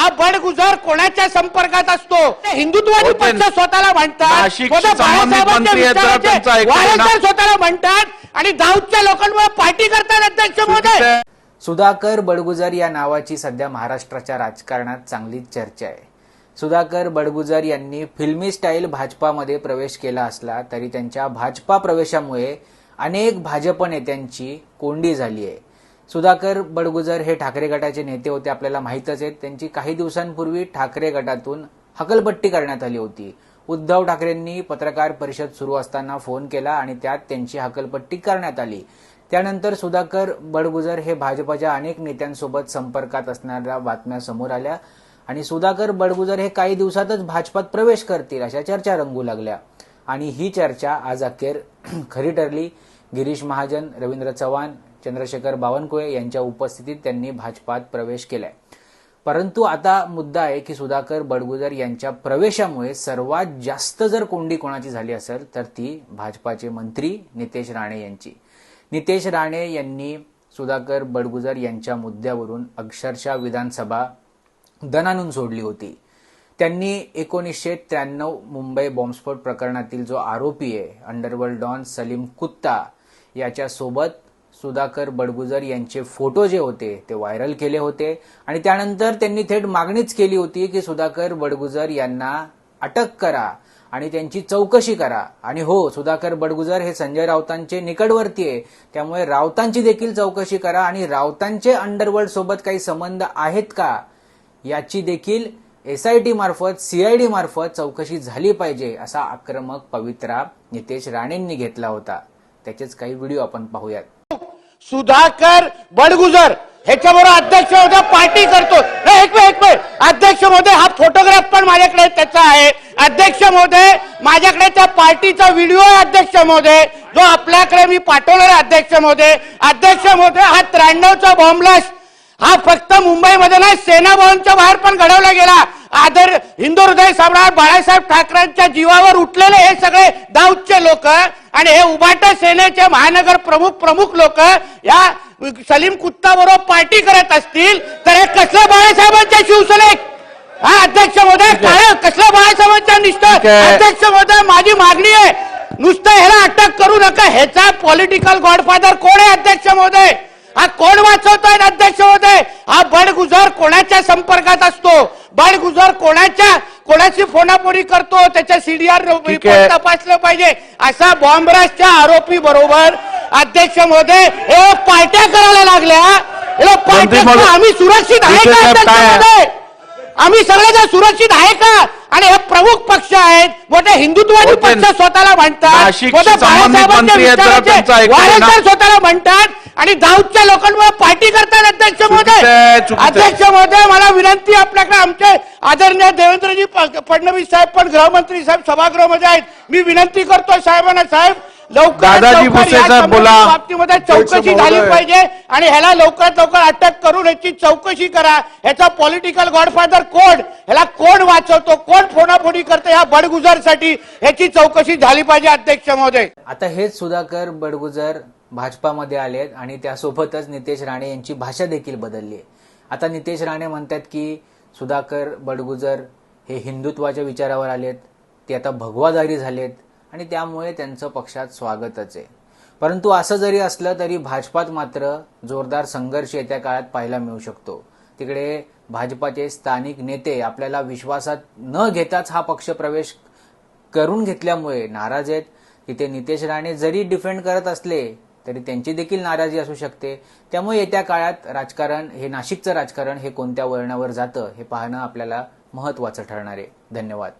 हा बडगुजर कोणाच्या संपर्कात असतो? ते हिंदुत्ववादी हो, पक्ष स्वतःला म्हणतात. स्वतःला म्हणतात आणि दाऊदच्या लोकांमुळे पार्टी करतात अध्यक्ष महोदय. सुधाकर बडगुजर या नावाची सध्या महाराष्ट्राच्या राजकारणात चांगलीच चर्चा आहे. सुधाकर बडगुजर यांनी फिल्मी स्टाईल भाजपामध्ये प्रवेश केला असला तरी त्यांच्या भाजपा प्रवेशामुळे अनेक भाजप नेत्यांची कोंडी झाली आहे. सुधाकर बडगुजर हे ठाकरे गटाचे नेते होते आपल्याला माहीतच आहेत त्यांची काही दिवसांपूर्वी ठाकरे गटातून हकलपट्टी करण्यात आली होती. उद्धव ठाकरेंनी पत्रकार परिषद सुरू असताना फोन केला आणि त्यात त्यांची हकलपट्टी करण्यात आली. त्यानंतर सुधाकर बडगुजर हे भाजपच्या अनेक नेत्यांसोबत संपर्कात असणाऱ्या बातम्या समोर आल्या आणि सुधाकर बडगुजर हे काही दिवसातच भाजपात प्रवेश करतील अशा चर्चा रंगू लागल्या. आणि ही चर्चा आज अखेर खरी ठरली. गिरीश महाजन रवींद्र चव्हाण चंद्रशेखर बावनकुळे यांच्या उपस्थितीत त्यांनी भाजपात प्रवेश केलाय. परंतु आता मुद्दा आहे की सुधाकर बडगुजर यांच्या प्रवेशामुळे सर्वात जास्त जर कोंडी कोणाची झाली असेल तर ती भाजपाचे मंत्री नितेश राणे यांची. नितेश राणे यांनी सुधाकर बडगुजर यांच्या मुद्द्यावरून अक्षरशः विधानसभा दणानून सोडली होती. त्यांनी एकोणीसशे त्र्याण्णव मुंबई बॉम्बस्फोट प्रकरणातील जो आरोपी आहे अंडरवर्ल्ड डॉन सलीम कुत्ता याच्यासोबत सुधाकर बडगुजर यांचे फोटो जे होते ते व्हायरल केले होते. आणि त्यानंतर त्यांनी थेट मागणीच केली होती की सुधाकर बडगुजर यांना अटक करा आणि त्यांची चौकशी करा. आणि हो सुधाकर बडगुजर हे संजय राऊतांचे निकटवर्ती आहे. त्यामुळे राऊतांची देखील चौकशी करा आणि राऊतांचे अंडरवर्ल्ड सोबत काही संबंध आहेत का याची देखील एसआयटी मार्फत सीआयडी मार्फत चौकशी झाली पाहिजे असा आक्रमक पवित्रा नितेश राणेंनी घेतला होता. त्याचेच काही व्हिडिओ आपण पाहूयात. सुधाकर बडगुजर. ह्याच्याबरोबर अध्यक्ष महोदय पार्टी करतो. एक वेळ एक वेळ अध्यक्ष महोदय हा फोटोग्राफ पण माझ्याकडे त्याचा आहे. अध्यक्ष महोदय माझ्याकडे त्या पार्टीचा व्हिडिओ आहे अध्यक्ष महोदय. जो आपल्याकडे मी पाठवणार आहे अध्यक्ष महोदय. अध्यक्ष महोदय हा त्र्याण्णवचा बॉम्बलास्ट हा फक्त मुंबईमध्ये नाही सेना भवनच्या बाहेर पण घडवला गेला. आदर हिंदू हृदय सम्राट बाळासाहेब ठाकरेंच्या जीवावर उठलेले हे सगळे दाऊदचे लोक आणि हे उभाटा सेनेचे महानगर प्रमुख प्रमुख लोक या सलीम कुत्ता बरोबर पार्टी करत असतील तर हे कसलं बाळासाहेबांच्या शिवसेनेक हा अध्यक्ष महोदय काय कसलं बाळासाहेबांच्या निष्ठा. अध्यक्ष महोदय माझी मागणी आहे नुसतं ह्याला अटक करू नका ह्याचा पॉलिटिकल गॉडफादर कोण आहे अध्यक्ष महोदय हा कोण वाचवतोय अध्यक्ष महोदय हा बडगुजर कोणाच्या संपर्कात असतो? बडगुजर कोणाच्या कोणाची फोनाफोनी करतो? त्याच्या सीडीआर. तपासलं पाहिजे. असा बॉम्बराजच्या आरोपी बरोबर अध्यक्ष महोदय हे पार्ट्या करायला लागल्या. पार्ट्या आम्ही सुरक्षित आहे का आम्ही सगळेजण सुरक्षित आहे का? आणि हे प्रमुख पक्ष आहेत. मोठे हिंदुत्ववादी पक्ष स्वतःला म्हणतात. मोठे बाळासाहेबांच्या स्वतःला म्हणतात. आणि दाऊदच्या लोकांमुळे पार्टी करतात अध्यक्ष महोदय. चुकीचं आहे. अध्यक्ष महोदय मला विनंती आपल्याकडे. आमचे आदरणीय देवेंद्रजी फडणवीस साहेब पण गृहमंत्री साहेब सभागृहामध्ये आहेत. मी विनंती करतो साहेबांना साहेब लवकर दादाजी भुसे साहेब बोला. बाबतीमध्ये चौकशी झाली महोदय. पाहिजे आणि ह्याला लवकरात लवकर अटक करून याची चौकशी करा. ह्याचा पॉलिटिकल गॉडफादर कोण? ह्याला कोण वाचवतो? कोण फोनाफोनी करतो? ह्या बडगुजरसाठी ह्याची चौकशी झाली पाहिजे अध्यक्ष महोदय. आता हेच सुधाकर बडगुजर भाजपामध्ये आलेत आणि त्यासोबतच नितेश राणे यांची भाषा देखील बदलली आहे. आता नितेश राणे म्हणतात की सुधाकर बडगुजर हे हिंदुत्वाच्या विचारावर आलेत ते आता भगवादारी झालेत आणि त्यामुळे त्यांचं पक्षात स्वागतच आहे. परंतु असं जरी असलं तरी भाजपात मात्र जोरदार संघर्ष येत्या काळात पाहायला मिळू शकतो. तिकडे भाजपाचे स्थानिक नेते आपल्याला विश्वासात न घेताच हा पक्ष प्रवेश करून घेतल्यामुळे नाराज आहेत. तिथे नितेश राणे जरी डिफेंड करत असले तरी त्यांची देखील नाराजी असू शकते. त्यामुळे येत्या काळात राजकारण हे नाशिकचं राजकारण हे कोणत्या वळणावर जातं हे पाहणं आपल्याला महत्वाचं ठरणार आहे. धन्यवाद.